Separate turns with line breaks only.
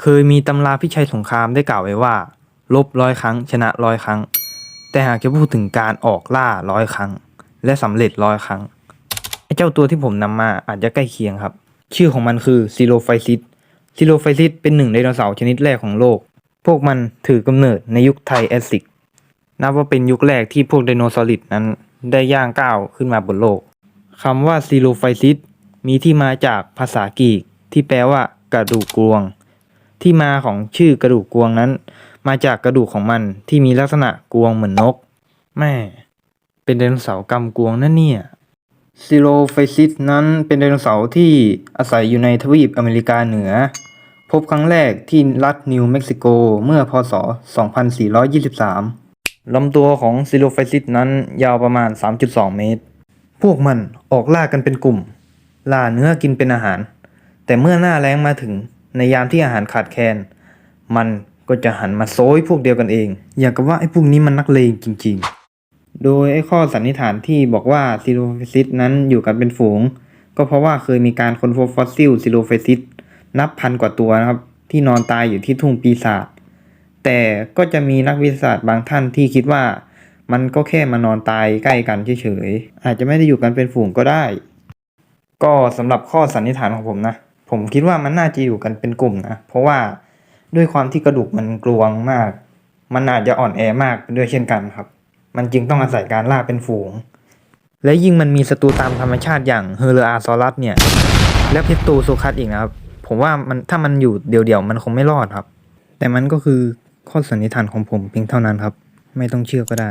เคยมีตำราพิชัยสงครามได้กล่าวไว้ว่า ลบร้อยครั้ง ชนะร้อยครั้ง แต่หากจะพูดถึงการออกล่าร้อยครั้ง และสำเร็จร้อยครั้งไอ้เจ้าตัวที่ผมนำมาอาจจะใกล้เคียงครับ ชื่อของมันคือซิโลไฟซิสซิโลไฟซิสเป็นหนึ่งไดโนเสาร์ชนิดแรกของโลก พวกมันถือกำเนิดในยุคไทแอสซิกนับว่าเป็นยุคแรกที่พวกไดโนเสาร์นั้นได้ย่างก้าวขึ้นมาบนโลกคำว่าซิโลไฟซิสมีที่มาจากภาษากรีกที่แปลว่ากระดูกกรวง ที่มาของชื่อกระดูกกวงนั้น มาจากกระดูกของมันที่มีลักษณะกวงเหมือนนก แม่ เป็นไดโนเสาร์กำกวงนั่นเนี่ยซิโลไฟซิสนั้นเป็นไดโนเสาร์ที่อาศัยอยู่ในทวีปอเมริกาเหนือ พบครั้งแรกที่รัฐนิวเม็กซิโกเมื่อพศ 2423 ลำตัวของซิโลไฟซิสนั้นยาวประมาณ 3.2 เมตร พวกมันออกล่ากันเป็นกลุ่ม ล่าเนื้อกินเป็นอาหาร แต่เมื่อหน้าแล้งมาถึง ในยามที่อาหารขาดแคลนมันก็จะหันมาโซยพวกเดียวกันเอง อย่างกับว่าไอ้พวกนี้มันนักเลงจริง ๆ โดยไอ้ข้อสันนิษฐานที่บอกว่าซิโลไฟซิสนั้นอยู่กันเป็นฝูง ก็เพราะว่าเคยมีการค้นพบฟอสซิลซิโลไฟซิสนับพันกว่าตัวนะครับ ที่นอนตายอยู่ที่ทุ่งปีศาจแต่ก็จะมีนักวิทยาศาสตร์บางท่านที่คิดว่า มันก็แค่มานอนตายใกล้กันเฉยๆอาจจะไม่ได้อยู่กันเป็นฝูงก็ได้ ก็สำหรับข้อสันนิษฐานของผมนะ ผมคิดว่ามันน่าจะอยู่กันเป็นกลุ่มนะ เพราะว่าด้วยความที่กระดูกมันกลวงมาก มันอาจจะอ่อนแอมากด้วยเช่นกันครับ มันจึงต้องอาศัยการล่าเป็นฝูง และยิ่งมันมีศัตรูตามธรรมชาติอย่างเฮอร์อาซอรัสเนี่ย และเพชรตูโซคัสอีกนะครับ ผมว่ามันถ้ามันอยู่เดี่ยวๆมันคงไม่รอดครับ แต่มันก็คือข้อสันนิษฐานของผมเพียงเท่านั้นครับ ไม่ต้องเชื่อก็ได้